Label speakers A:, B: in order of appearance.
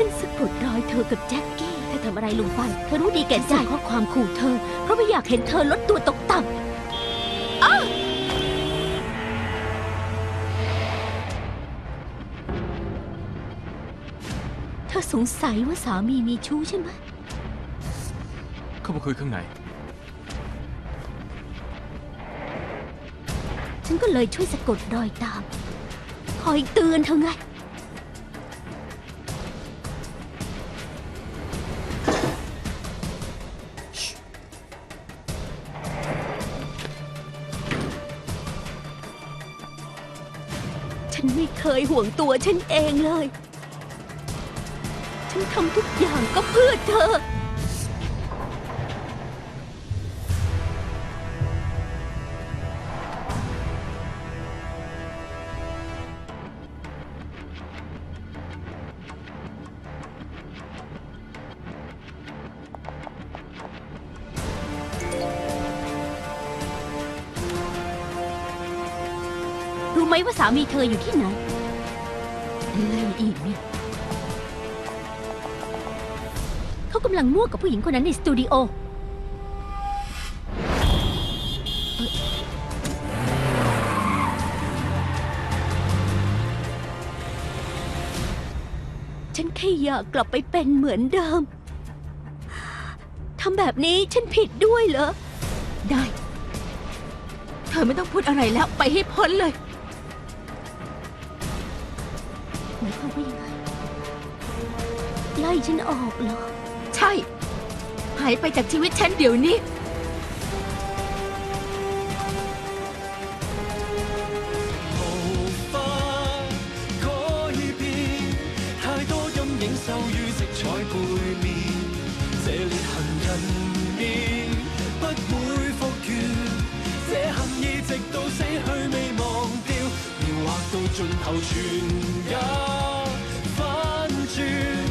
A: ฉันสะกดรอยเธอกับแจ็คกี้เธอทำอะไรลงไป เธอรู้ดีแก่ใจข้อความขู่เธอ เพราะไม่อยากเห็นเธอลดตัวตกต่ำอ้าวเธอสงสัยว่าสามีมีชู้ใช่ไหม
B: เข้ามาคุยข้างใน
A: ฉันก็เลยช่วยสะกดรอยตาม คอยเตือนเธอไง ฉันไม่เคยห่วงตัวฉันเองเลย ฉันทำทุกอย่างก็เพื่อเธอ ไหมว่าสามีเธออยู่ที่ไหนอะไรอีกเนี่ยเขากำลังมั่วกับผู้หญิงคนนั้นในสตูดิโอเอ่อฉันแค่อยากกลับไปเป็นเหมือนเดิม ทำแบบนี้ฉันผิดด้วยเหรอ
C: ได้ เธอไม่ต้องพูดอะไรแล้วไปให้พ้นเลย
A: หมายความว่ายังไง ไล่ฉันออกเหรอ
C: ใช่ หายไปจากชีวิตฉันเดี๋ยวนี้
D: 无法改变，太多阴影羞于色彩背面，这裂痕人面不会 尽头全一